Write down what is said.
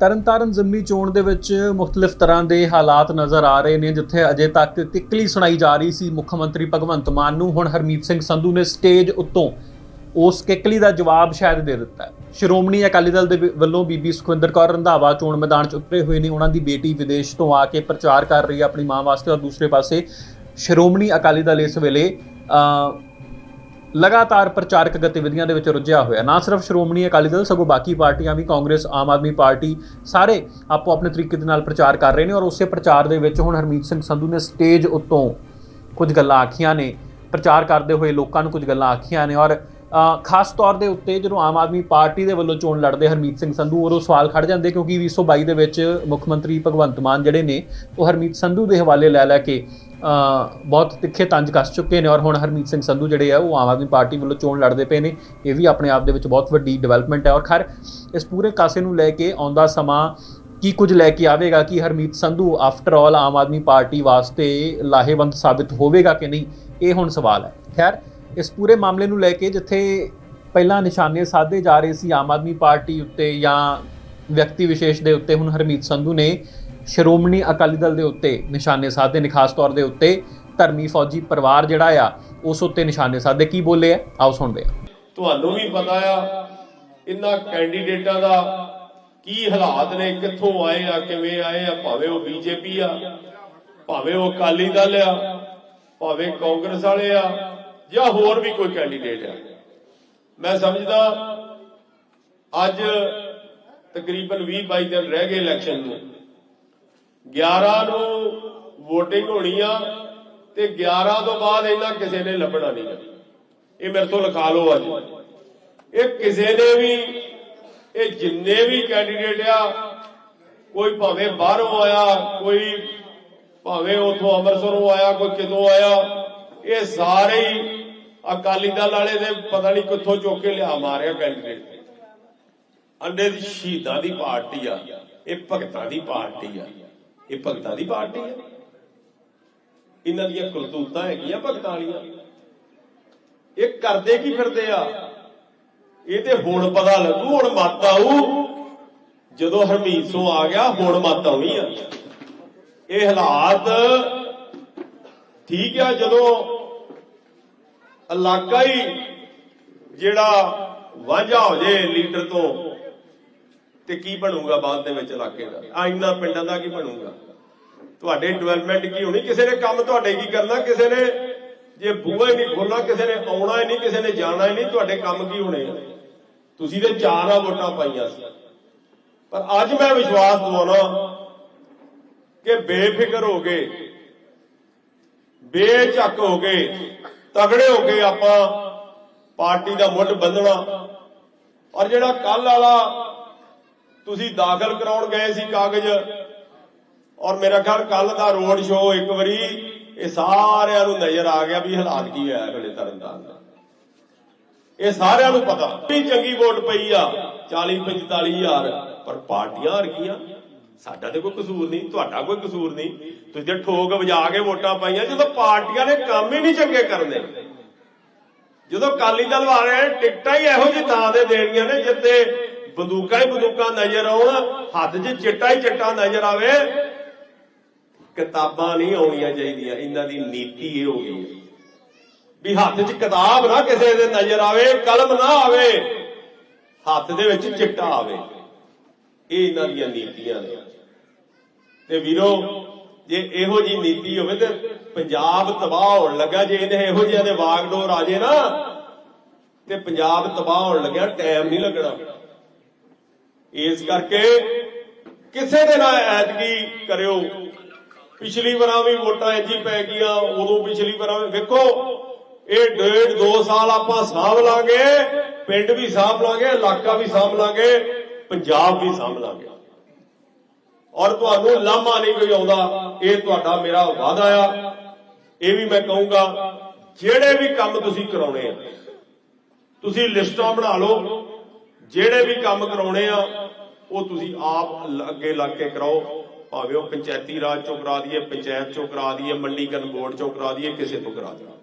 ਤਰਨਤਾਰਨ ਜ਼ਿਮਨੀ ਚੋਣ ਦੇ ਵਿੱਚ ਮੁxtਲਿਫ ਤਰ੍ਹਾਂ ਦੇ ਹਾਲਾਤ ਨਜ਼ਰ ਆ ਰਹੇ ਨੇ, ਜਿੱਥੇ ਅਜੇ ਤੱਕ ਤਿੱਕਲੀ ਸੁਣਾਈ ਜਾ ਰਹੀ ਸੀ ਮੁੱਖ ਮੰਤਰੀ ਭਗਵੰਤ ਮਾਨ ਨੂੰ। ਹੁਣ ਹਰਮੀਤ ਸਿੰਘ ਸੰਧੂ ਨੇ ਸਟੇਜ ਉੱਤੋਂ ਉਸ ਕਿੱਕਲੀ ਦਾ ਜਵਾਬ ਸ਼ਾਇਦ ਦੇ ਦਿੱਤਾ ਸ਼੍ਰੋਮਣੀ ਅਕਾਲੀ ਦਲ ਦੇ ਵੱਲੋਂ ਬੀਬੀ ਸੁਖਵਿੰਦਰ ਕੌਰ ਰੰਧਾਵਾ ਚੋਣ ਮੈਦਾਨ 'ਚ ਉਤਰੇ ਹੋਏ ਨੇ। ਉਹਨਾਂ ਦੀ ਬੇਟੀ ਵਿਦੇਸ਼ ਤੋਂ ਆ ਕੇ ਪ੍ਰਚਾਰ ਕਰ ਰਹੀ ਹੈ ਆਪਣੀ ਮਾਂ ਵਾਸਤੇ। ਔਰ ਦੂਸਰੇ ਪਾਸੇ ਸ਼੍ਰੋਮਣੀ ਅਕਾਲੀ ਦਲ ਇਸ ਵੇਲੇ ਲਗਾਤਾਰ ਪ੍ਰਚਾਰਕ ਗਤੀਵਿਧੀਆਂ ਦੇ ਵਿੱਚ ਰੁੱਝਿਆ ਹੋਇਆ। ਨਾ ਸਿਰਫ ਸ਼੍ਰੋਮਣੀ ਅਕਾਲੀ ਦਲ, ਸਗੋਂ ਬਾਕੀ ਪਾਰਟੀਆਂ ਵੀ, ਕਾਂਗਰਸ, ਆਮ ਆਦਮੀ ਪਾਰਟੀ, ਸਾਰੇ ਆਪੋ ਆਪਣੇ ਤਰੀਕੇ ਦੇ ਨਾਲ ਪ੍ਰਚਾਰ ਕਰ ਰਹੇ ਨੇ ਔਰ ਉਸੇ ਪ੍ਰਚਾਰ ਦੇ ਵਿੱਚ ਹੁਣ ਹਰਮੀਤ ਸਿੰਘ ਸੰਧੂ ਨੇ ਸਟੇਜ ਉੱਤੋਂ ਕੁਝ ਗੱਲਾਂ ਆਖੀਆਂ ਨੇ, ਪ੍ਰਚਾਰ ਕਰਦੇ ਹੋਏ ਲੋਕਾਂ ਨੂੰ ਕੁਝ ਗੱਲਾਂ ਆਖੀਆਂ ਨੇ ਔਰ ਖਾਸ ਤੌਰ ਦੇ ਉੱਤੇ ਜਦੋਂ ਆਮ ਆਦਮੀ ਪਾਰਟੀ ਦੇ ਵੱਲੋਂ ਚੋਣ ਲੜਦੇ ਹਰਮੀਤ ਸਿੰਘ ਸੰਧੂ ਉਹ ਸਵਾਲ ਖੜ ਜਾਂਦੇ ਕਿਉਂਕਿ 2022 ਦੇ ਵਿੱਚ ਮੁੱਖ ਮੰਤਰੀ ਭਗਵੰਤ ਮਾਨ ਜਿਹੜੇ ਨੇ, ਉਹ ਹਰਮੀਤ ਸੰਧੂ ਦੇ ਹਵਾਲੇ ਲੈ ਲੈ ਕੇ ਬਹੁਤ ਤਿੱਖੇ ਤੰਜ ਕੱਸ ਚੁੱਕੇ ਨੇ ਔਰ ਹੁਣ ਹਰਮੀਤ ਸਿੰਘ ਸੰਧੂ ਜਿਹੜੇ ਆ, ਉਹ ਆਮ ਆਦਮੀ ਪਾਰਟੀ ਵੱਲੋਂ ਚੋਣ ਲੜਦੇ ਪਏ ਨੇ। ਇਹ ਵੀ ਆਪਣੇ ਆਪ ਦੇ ਵਿੱਚ ਬਹੁਤ ਵੱਡੀ ਡਿਵੈਲਪਮੈਂਟ ਹੈ ਔਰ ਖੈਰ, ਇਸ ਪੂਰੇ ਕਾਸੇ ਨੂੰ ਲੈ ਕੇ ਆਉਂਦਾ ਸਮਾਂ ਕੀ ਕੁਝ ਲੈ ਕੇ ਆਵੇਗਾ, ਕਿ Harmeet Sandhu after all Aam Aadmi party ਵਾਸਤੇ ਲਾਹੇਵੰਦ ਸਾਬਿਤ ਹੋਵੇਗਾ ਕਿ ਨਹੀਂ, ਇਹ ਹੁਣ ਸਵਾਲ ਹੈ। ਖੈਰ, ਇਸ ਪੂਰੇ ਮਾਮਲੇ ਨੂੰ ਲੈ ਕੇ ਜਿੱਥੇ ਪਹਿਲਾਂ ਨਿਸ਼ਾਨੇ ਸਾਧੇ ਜਾ ਰਹੇ ਸੀ ਆਮ ਆਦਮੀ ਪਾਰਟੀ ਉੱਤੇ ਜਾਂ ਵਿਅਕਤੀ ਵਿਸ਼ੇਸ਼ ਦੇ ਉੱਤੇ, ਹੁਣ ਹਰਮੀਤ ਸੰਧੂ ਨੇ ਸ਼੍ਰੋਮਣੀ ਅਕਾਲੀ ਦਲ ਦੇ ਉੱਤੇ ਨਿਸ਼ਾਨੇ ਸਾਧੇ ਨੇ, ਖਾਸ ਤੌਰ ਦੇ ਉੱਤੇ ਧਰਮੀ ਫੌਜੀ ਪਰਿਵਾਰ ਜਿਹੜਾ ਆ, ਉਸ ਉੱਤੇ ਨਿਸ਼ਾਨੇ ਸਾਧੇ। ਕੀ ਬੋਲੇ ਆ? ਆਓ ਸੁਣਦੇ ਆ। ਤੁਹਾਨੂੰ ਵੀ ਪਤਾ ਆ, ਇਹਨਾਂ ਕੈਂਡੀਡੇਟਾਂ ਦਾ ਕੀ ਹਾਲਾਤ ਨੇ, ਕਿੱਥੋਂ ਆਏ ਆ, ਕਿਵੇਂ ਆਏ ਆ, ਭਾਵੇਂ ਉਹ ਬੀਜੇਪੀ ਆ, ਭਾਵੇਂ ਉਹ ਅਕਾਲੀ ਦਲ ਆ, ਭਾਵੇਂ ਕਾਂਗਰਸ ਵਾਲੇ ਆ, ਜਾਂ ਹੋਰ ਵੀ ਕੋਈ ਕੈਂਡੀਡੇਟ ਆ। ਮੈਂ ਸਮਝਦਾ, ਅੱਜ ਤਕਰੀਬਨ 20 22 ਦਿਨ ਰਹਿ ਗਏ ਇਲੈਕਸ਼ਨ ਨੂੰ। 11 ਨੂੰ VOTING ਹੋਣੀ ਆ ਤੇ 11 ਤੋਂ ਬਾਅਦ ਇਹਨਾਂ ਕਿਸੇ ਨੇ ਲੱਭਣਾ ਨਹੀਂ ਇਹ ਮੇਰੇ ਤੋਂ ਲਿਖਾ ਲਓ ਅੱਜ। ਇਹ ਕਿਸੇ ਨੇ ਵੀ, ਇਹ ਜਿੰਨੇ ਵੀ ਕੈਂਡੀਡੇਟ ਆ, ਕੋਈ ਭਾਵੇਂ ਬਾਹਰੋਂ ਆਇਆ, ਕੋਈ ਭਾਵੇਂ ਉਥੋਂ ਅੰਮ੍ਰਿਤਸਰੋਂ ਆਇਆ, ਕੋਈ ਕਿਤੋਂ ਆਇਆ, ਇਹ ਸਾਰੇ ਹੀ ਅਕਾਲੀ ਦਲ ਵਾਲੇ ਦੇ ਪਤਾ ਨਹੀਂ ਕਿੱਥੋਂ ਚੁੱਕ ਕੇ ਲਿਆ ਮਾਰਿਆ ਕੈਂਡੀਡੇਟ ਅੰਡੇ ਦੀ ਸ਼ਹੀਦਾਂ ਦੀ ਪਾਰਟੀ ਆ, ਇਹ ਭਗਤਾਂ ਦੀ ਪਾਰਟੀ ਆ। ਇਹ ਭਗਤਾਂ ਦੀ ਪਾਰਟੀ ਆ। ਇਹਨਾਂ ਦੀਆਂ ਕਰਤੂਤਾਂ ਹੈਗੀਆਂ ਭਗਤਾਂ ਵਾਲੀਆਂ। ਇਹ ਕਰਦੇ ਕੀ ਫਿਰਦੇ ਆ? ਇਹ ਤੇ ਹੁਣ ਪਤਾ ਲੱਗੂ, ਹੁਣ ਮੱਤ ਆਊ। ਜਦੋਂ ਹਰਮੀਤ ਸੋ ਆ ਗਿਆ, ਹੁਣ ਮੱਤ ਆਉਣੀ ਆ। ਇਹ ਹਾਲਾਤ ਠੀਕ ਆ ਜਦੋਂ ਇਲਾਕਾ ਹੀ ਜਿਹੜਾ ਵਾਂਝਾ ਹੋ ਜੇ ਲੀਡਰ ਤੋਂ ਤੇ ਕੀ ਬਣੂਗਾ ਬਾਅਦ ਦੇ ਵਿੱਚ ਇਲਾਕੇ ਦਾ? ਆ ਇੰਨਾ ਪਿੰਡਾਂ ਦਾ ਕੀ ਬਣੂਗਾ? ਤੁਹਾਡੇ ਡਿਵੈਲਪਮੈਂਟ ਕੀ ਹੋਣੀ? ਕਿਸੇ ਨੇ ਕੰਮ ਤੁਹਾਡੇ ਕੀ ਕਰਨਾ? ਕਿਸੇ ਨੇ ਜੇ ਬੂਹਾ ਹੀ ਨਹੀਂ ਖੋਲਣਾ ਕਿਸੇ ਨੇ ਆਉਣਾ ਹੀ ਨਹੀਂ, ਕਿਸੇ ਨੇ ਜਾਣਾ ਹੀ ਨਹੀਂ, ਤੁਹਾਡੇ ਕੰਮ ਕੀ ਹੋਣੇ? ਤੁਸੀਂ ਤੇ ਚਾਰ ਆ ਵੋਟਾਂ ਪਾਈਆਂ ਸੀ। ਪਰ ਅੱਜ ਮੈਂ ਵਿਸ਼ਵਾਸ ਦਿਵਾਉਣਾ ਕਿ ਬੇਫਿਕਰ ਹੋ ਗਏ ਬੇਝੱਕ ਹੋ ਗਏ ਤਗੜੇ ਹੋ ਕੇ ਆਪਾਂ ਪਾਰਟੀ ਦਾ ਮੁੱਢ ਬੰਨਣਾ। ਔਰ ਜਿਹੜਾ ਕੱਲ ਵਾਲਾ ਤੁਸੀਂ ਦਾਖਲ ਕਰਾਉਣ ਗਏ ਸੀ ਕਾਗਜ਼। ਔਰ ਮੇਰਾ ਖਿਆਲ ਕੱਲ ਦਾ ਰੋਡ ਸ਼ੋਅ ਇੱਕ ਵਾਰੀ ਇਹ ਸਾਰਿਆਂ ਨੂੰ ਨਜ਼ਰ ਆ ਗਿਆ ਵੀ ਹਾਲਾਤ ਕੀ ਹੋਇਆ ਵੇਲੇ ਤਰਨਤਾਰਨ ਦਾ। ਇਹ ਸਾਰਿਆਂ ਨੂੰ ਪਤਾ। ਵੀ ਚੰਗੀ ਵੋਟ ਪਈ ਆ 40 45 ਹਜ਼ਾਰ। ਪਰ ਪਾਰਟੀਆਂ ਹਾਰ ਗਈਆਂ। ਸਾਡਾ ਤੇ ਕੋਈ ਕਸੂਰ ਨਹੀਂ, ਤੁਹਾਡਾ ਕੋਈ ਕਸੂਰ ਨਹੀਂ। ਤੁਸੀਂ ਤੇ ਠੋਕ ਵਜਾ ਕੇ ਵੋਟਾਂ ਪਾਈਆਂ, ਜਦੋਂ ਪਾਰਟੀਆਂ ਨੇ ਕੰਮ ਹੀ ਨਹੀਂ ਚੰਗੇ ਕਰਨੇ। ਜਦੋਂ ਕਾਲੀ ਦਲ ਵਾਲੇ ਟਿਕਟਾਂ ਹੀ ਇਹੋ ਜਿਹੀ ਥਾਂ ਦੇ ਦੇਣੀਆਂ ਨੇ ਜਿੱਤੇ ਬੰਦੂਕਾਂ ਹੀ ਬੰਦੂਕਾਂ ਨਜ਼ਰ ਆਉਣ, ਹੱਥ 'ਚ ਚਿੱਟਾ ਹੀ ਚਿੱਟਾ ਨਜ਼ਰ ਆਵੇ। ਕਿਤਾਬਾਂ ਨਹੀਂ ਆਉਣੀਆਂ ਚਾਹੀਦੀਆਂ, ਇਹਨਾਂ ਦੀ ਨੀਤੀ ਇਹ ਹੋ ਗਈ ਹੈ। ਵੀ ਹੱਥ 'ਚ ਕਿਤਾਬ ਨਾ ਕਿਸੇ ਦੇ ਨਜ਼ਰ ਆਵੇ, ਕਲਮ ਨਾ ਆਵੇ, ਹੱਥ ਦੇ ਵਿੱਚ ਚਿੱਟਾ ਆਵੇ। ਇਹ ਇਹਨਾਂ ਦੀਆਂ ਨੀਤੀਆਂ ਨੇ। ਤੇ ਵੀਰੋ, ਜੇ ਇਹੋ ਜੀ ਨੀਤੀ ਹੋਵੇ ਤੇ ਪੰਜਾਬ ਤਬਾਹ ਹੋਣ ਲੱਗਾ, ਜੇ ਇਹਨੇ ਇਹੋ ਜਿਹਾ ਦੇ ਵਾਗਡੋਰ ਆ ਜੇ ਨਾ, ਤੇ ਪੰਜਾਬ ਤਬਾਹ ਹੋਣ ਲੱਗਿਆ, ਟਾਈਮ ਨਹੀਂ ਲੱਗਣਾ। ਇਸ ਕਰਕੇ ਕਿਸੇ ਦੇ ਨਾਲ ਐਤਕੀ ਕਰਿਓ। ਪਿਛਲੀ ਵਾਰਾਂ ਵੀ ਵੋਟਾਂ ਇੰਜੀ ਪੈ ਗਈਆਂ, ਉਦੋਂ ਪਿਛਲੀ ਵਾਰਾਂ ਵੀ। ਵੇਖੋ, ਇਹ ਡੇਢ ਦੋ ਸਾਲ ਆਪਾਂ ਸਾਂਭ ਲਾਂਗੇ, ਪਿੰਡ ਵੀ ਸਾਂਭ ਲਾਂਗੇ, ਇਲਾਕਾ ਵੀ ਸਾਂਭ ਲਾਂਗੇ, ਪੰਜਾਬ ਵੀ ਸਾਂਭ ਲਾਂਗੇ। ਔਰ ਤੁਹਾਨੂੰ ਲਾਮਾ ਨਹੀਂ ਕੋਈ ਆਉਂਦਾ, ਇਹ ਤੁਹਾਡਾ ਮੇਰਾ ਵਾਅਦਾ ਆ। ਇਹ ਵੀ ਮੈਂ ਕਹੂੰਗਾ, ਜਿਹੜੇ ਵੀ ਕੰਮ ਤੁਸੀਂ ਕਰਾਉਣੇ ਆ, ਤੁਸੀਂ ਲਿਸਟਾਂ ਬਣਾ ਲਓ ਜਿਹੜੇ ਵੀ ਕੰਮ ਕਰਾਉਣੇ ਆ, ਉਹ ਤੁਸੀਂ ਆਪ ਅੱਗੇ ਲੱਗ ਕੇ ਕਰਾਓ। ਭਾਵੇਂ ਉਹ ਪੰਚਾਇਤੀ ਰਾਜ ਚੋਂ ਕਰਾ ਦਈਏ, ਪੰਚਾਇਤ ਚੋਂ ਕਰਾ ਦਈਏ, ਮੰਡੀਕਰਨ ਬੋਰਡ ਚੋਂ ਕਰਾ ਦਈਏ, ਕਿਸੇ ਤੋਂ ਕਰਾ ਦਈਏ